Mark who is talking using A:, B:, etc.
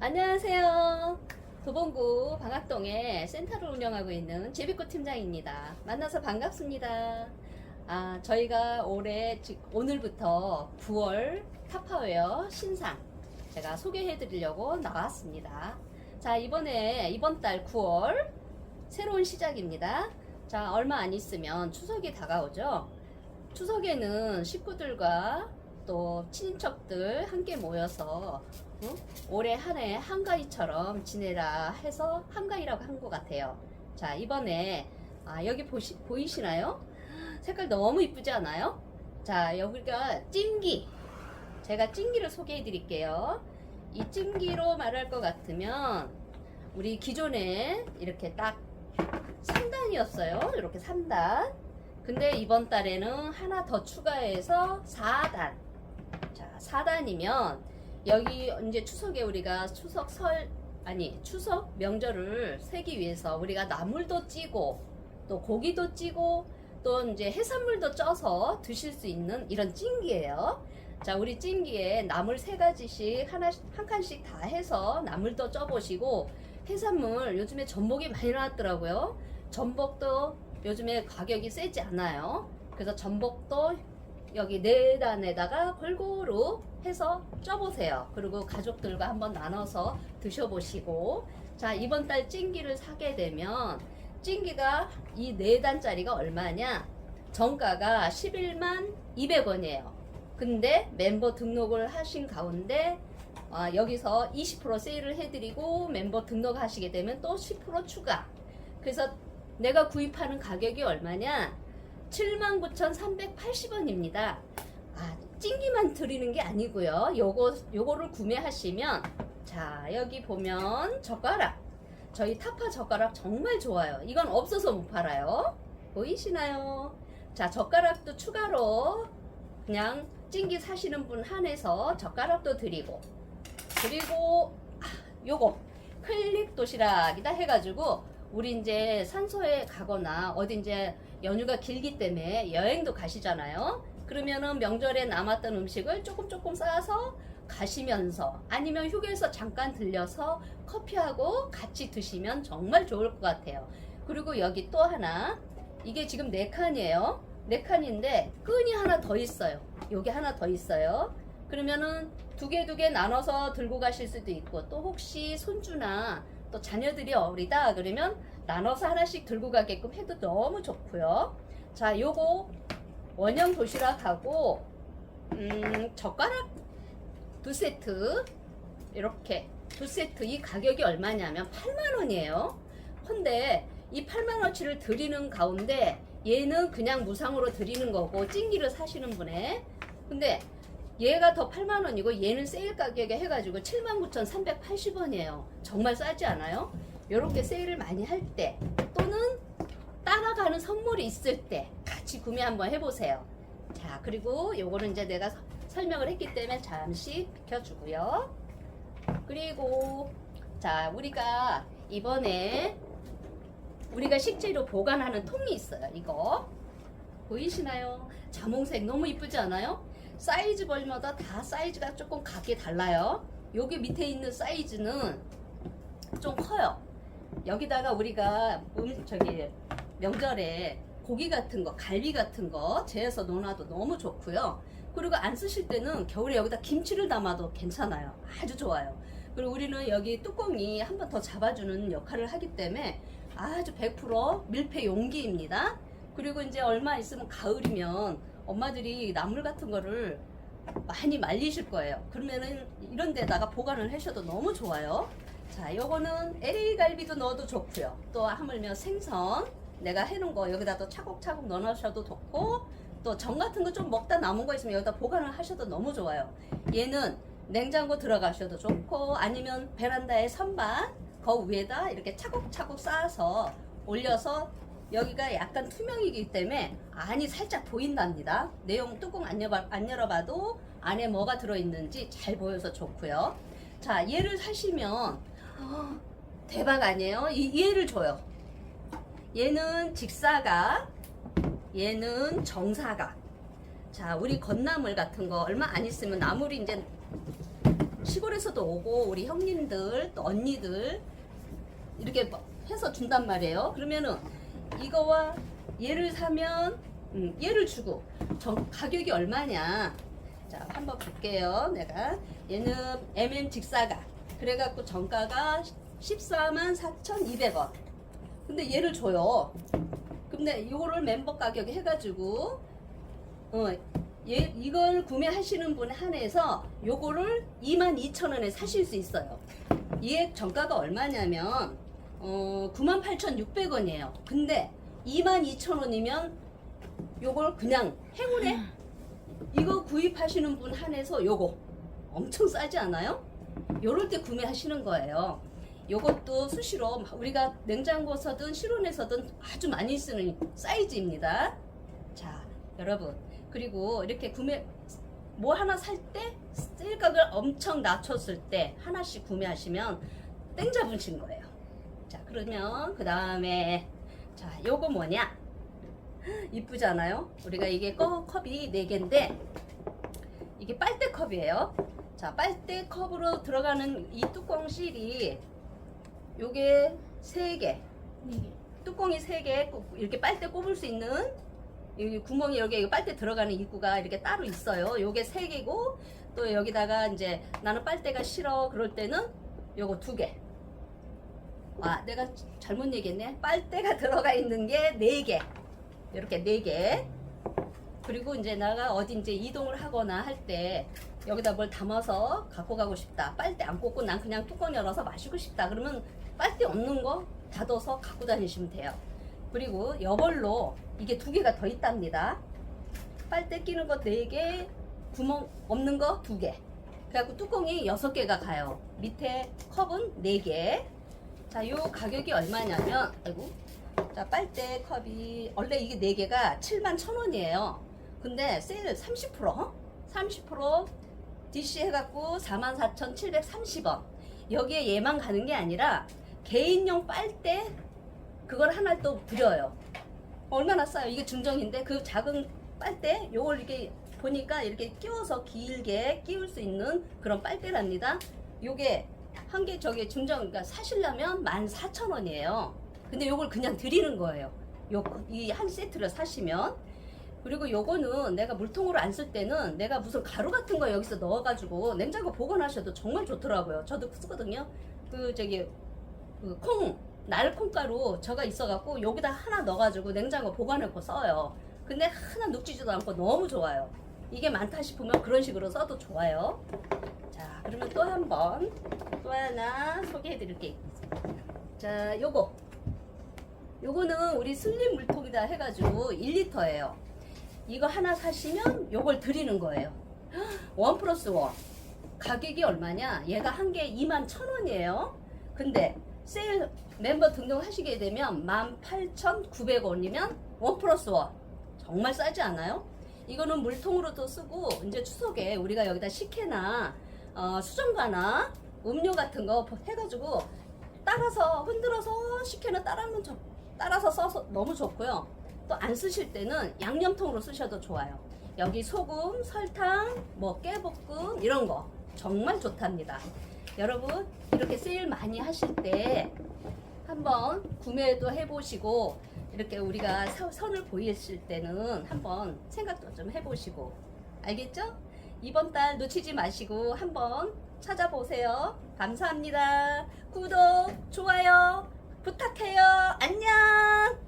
A: 안녕하세요. 도봉구 방학동에 센터를 운영하고 있는 제비꽃 팀장입니다. 만나서 반갑습니다. 아, 저희가 올해 지- 오늘부터 9월 타파웨어 신상 제가 소개해 드리려고 나왔습니다. 자, 이번에 이번 달 9월 새로운 시작입니다. 자, 얼마 안 있으면 추석이 다가오죠. 추석에는 식구들과 또 친인척들 함께 모여서 응? 올해 한 해 한가위처럼 지내라 해서 한가위라고 한 것 같아요. 자, 이번에 아, 여기 보시, 보이시나요? 색깔 너무 이쁘지 않아요? 자, 여기가 찜기. 제가 찜기를 소개해 드릴게요. 이 찜기로 말할 것 같으면 우리 기존에 이렇게 딱 3단이었어요. 이렇게 3단. 근데 이번 달에는 하나 더 추가해서 4단. 자, 4단이면 여기 이제 추석에 우리가 추석 설 아니 추석 명절을 세기 위해서 우리가 나물도 찌고 또 고기도 찌고 또 이제 해산물도 쪄서 드실 수 있는 이런 찜기예요. 자, 우리 찜기에 나물 세 가지씩 하나 한 칸씩 다 해서 나물도 쪄 보시고 해산물 요즘에 전복이 많이 나왔더라고요. 전복도 요즘에 가격이 세지 않아요. 그래서 전복도 여기 네 단에다가 골고루 해서 쪄보세요. 그리고 가족들과 한번 나눠서 드셔보시고 자 이번 달 찜기를 사게 되면 찜기가 이 네 단짜리가 얼마냐? 정가가 11만 200원이에요. 근데 멤버 등록을 하신 가운데 아, 여기서 20% 세일을 해드리고 멤버 등록하시게 되면 또 10% 추가. 그래서 내가 구입하는 가격이 얼마냐? 79,380원입니다. 아, 찜기만 드리는 게 아니고요. 요거 요거를 구매하시면 자, 여기 보면 젓가락. 저희 타파 젓가락 정말 좋아요. 이건 없어서 못 팔아요. 보이시나요? 자, 젓가락도 추가로 그냥 찜기 사시는 분 한해서 젓가락도 드리고 그리고 아, 요거 클릭 도시락이다 해가지고 우리 이제 산소에 가거나 어디 이제 연휴가 길기 때문에 여행도 가시잖아요. 그러면은 명절에 남았던 음식을 조금 조금 싸서 가시면서 아니면 휴게소 잠깐 들려서 커피하고 같이 드시면 정말 좋을 것 같아요. 그리고 여기 또 하나 이게 지금 네 칸이에요. 네 칸인데 끈이 하나 더 있어요. 여기 하나 더 있어요. 그러면은 두 개 두 개 나눠서 들고 가실 수도 있고 또 혹시 손주나 또 자녀들이 어리다 그러면 나눠서 하나씩 들고 가게끔 해도 너무 좋고요. 자, 요거 원형 도시락하고 음, 젓가락 두 세트 이렇게 두 세트 이 가격이 얼마냐면 8만 원이에요. 근데 이 8만 원치를 드리는 가운데 얘는 그냥 무상으로 드리는 거고 찜기를 사시는 분에 근데 얘가 더 8만 원이고 얘는 세일 가격에 해가지고 79,380원이에요. 정말 싸지 않아요? 이렇게 세일을 많이 할 때 또는 따라가는 선물이 있을 때 같이 구매 한번 해보세요. 자 그리고 요거는 이제 내가 서- 설명을 했기 때문에 잠시 비켜주고요. 그리고 자 우리가 이번에 우리가 식재료 보관하는 통이 있어요. 이거 보이시나요? 자몽색 너무 이쁘지 않아요? 사이즈별마다 다 사이즈가 조금 각기 달라요. 여기 밑에 있는 사이즈는 좀 커요. 여기다가 우리가 음, 저기 명절에 고기 같은 거, 갈비 같은 거 재워서 넣어놔도 너무 좋고요. 그리고 안 쓰실 때는 겨울에 여기다 김치를 담아도 괜찮아요. 아주 좋아요. 그리고 우리는 여기 뚜껑이 한 번 더 잡아주는 역할을 하기 때문에 아주 100% 밀폐 용기입니다. 그리고 이제 얼마 있으면 가을이면 엄마들이 나물 같은 거를 많이 말리실 거예요. 그러면은 이런 데다가 보관을 하셔도 너무 좋아요. 자, 요거는 LA 갈비도 넣어도 좋고요. 또 하물며 생선 내가 해놓은 거 여기다 또 차곡차곡 넣어놓으셔도 좋고 또정 같은 거 좀 먹다 남은 거 있으면 여기다 보관을 하셔도 너무 좋아요. 얘는 냉장고 들어가셔도 좋고 아니면 베란다에 선반 거 위에다 이렇게 차곡차곡 쌓아서 올려서 여기가 약간 투명이기 때문에 안이 살짝 보인답니다. 내용 뚜껑 안, 열어, 안 열어봐도 안에 뭐가 들어있는지 잘 보여서 좋고요. 자, 얘를 사시면 어, 대박 아니에요? 이, 얘를 줘요. 얘는 직사각, 얘는 정사각. 자, 우리 건나물 같은 거 얼마 안 있으면 나물이 이제 시골에서도 오고 우리 형님들 또 언니들 이렇게 뭐 해서 준단 말이에요. 그러면은 이거와 얘를 사면 음, 얘를 주고 정, 가격이 얼마냐? 자 한번 볼게요. 내가 얘는 MM 직사가 그래갖고 정가가 14만 4,200원. 근데 얘를 줘요. 근데 이거를 멤버 가격 해가지고 어, 얘, 이걸 구매하시는 분에 한해서 요거를 22,000원에 사실 수 있어요. 얘 정가가 얼마냐면 어, 98,600원이에요. 근데 22,000원이면 요걸 그냥 행운에 이거 구입하시는 분 한해서 요거 엄청 싸지 않아요? 요럴 때 구매하시는 거예요. 요것도 수시로 우리가 냉장고서든 실온에서든 아주 많이 쓰는 사이즈입니다. 자, 여러분. 그리고 이렇게 구매 뭐 하나 살때 세일 가격을 엄청 낮췄을 때 하나씩 구매하시면 땡 잡으신 거예요. 자, 그러면 그 다음에 자, 요거 뭐냐? 이쁘잖아요? 우리가 이게 컵, 컵이 4개인데 이게 빨대 컵이에요. 자, 빨대 컵으로 들어가는 이 뚜껑 실이 요게 3개. 뚜껑이 3개 이렇게 빨대 꼽을 수 있는 여기 구멍이 여기 빨대 들어가는 입구가 이렇게 따로 있어요. 요게 3개고 또 여기다가 이제 나는 빨대가 싫어 그럴 때는 요거 2개. 아, 내가 잘못 얘기했네. 빨대가 들어가 있는 게 4개. 이렇게 4개. 그리고 이제 내가 어디 이제 이동을 하거나 할 때 여기다 뭘 담아서 갖고 가고 싶다. 빨대 안 꽂고 난 그냥 뚜껑 열어서 마시고 싶다. 그러면 빨대 없는 거 닫아서 갖고 다니시면 돼요. 그리고 여벌로 이게 두 개가 더 있답니다. 빨대 끼는 거네 개, 구멍 없는 거두 개. 그래갖고 뚜껑이 여섯 개가 가요. 밑에 컵은 네 개. 자, 요 가격이 얼마냐면, 아이고. 자, 빨대 컵이, 원래 이게 네 개가 7만 천 원이에요. 근데 세일 30%? 30% DC 해갖고 44,730원. 여기에 얘만 가는 게 아니라 개인용 빨대 그걸 하나 또 드려요. 얼마나 싸요? 이게 중정인데 그 작은 빨대 요걸 이렇게 보니까 이렇게 끼워서 길게 끼울 수 있는 그런 빨대랍니다. 요게 한 개 저기 중정 그러니까 사시려면 14,000원이에요. 근데 요걸 그냥 드리는 거예요. 요 이 한 세트를 사시면 그리고 요거는 내가 물통으로 안 쓸 때는 내가 무슨 가루 같은 거 여기서 넣어가지고 냉장고 보관하셔도 정말 좋더라고요. 저도 쓰거든요. 그 저기 그 콩, 날콩가루 저가 있어갖고 여기다 하나 넣어가지고 냉장고 보관해놓고 써요. 근데 하나 눅지지도 않고 너무 좋아요. 이게 많다 싶으면 그런 식으로 써도 좋아요. 자, 그러면 또 한 번, 또 하나 소개해 드릴게요. 자, 요거. 요거는 우리 슬림 물통이다 해가지고 1리터예요. 이거 하나 사시면 요걸 드리는 거예요. 원 플러스 원. 가격이 얼마냐? 얘가 한 개 2만 천 원이에요. 근데 세일 멤버 등록하시게 되면 18,900원이면 원 플러스 원. 정말 싸지 않아요? 이거는 물통으로도 쓰고 이제 추석에 우리가 여기다 식혜나 어, 수정과나 음료 같은 거 해가지고 따라서 흔들어서 식혜는 따라면 좋, 따라서 써서 너무 좋고요. 또 안 쓰실 때는 양념통으로 쓰셔도 좋아요. 여기 소금, 설탕, 뭐 깨볶음 이런 거 정말 좋답니다. 여러분 이렇게 세일 많이 하실 때 한번 구매도 해보시고 이렇게 우리가 선을 보이실 때는 한번 생각도 좀 해보시고 알겠죠? 이번 달 놓치지 마시고 한번 찾아보세요. 감사합니다. 구독, 좋아요 부탁해요. 안녕!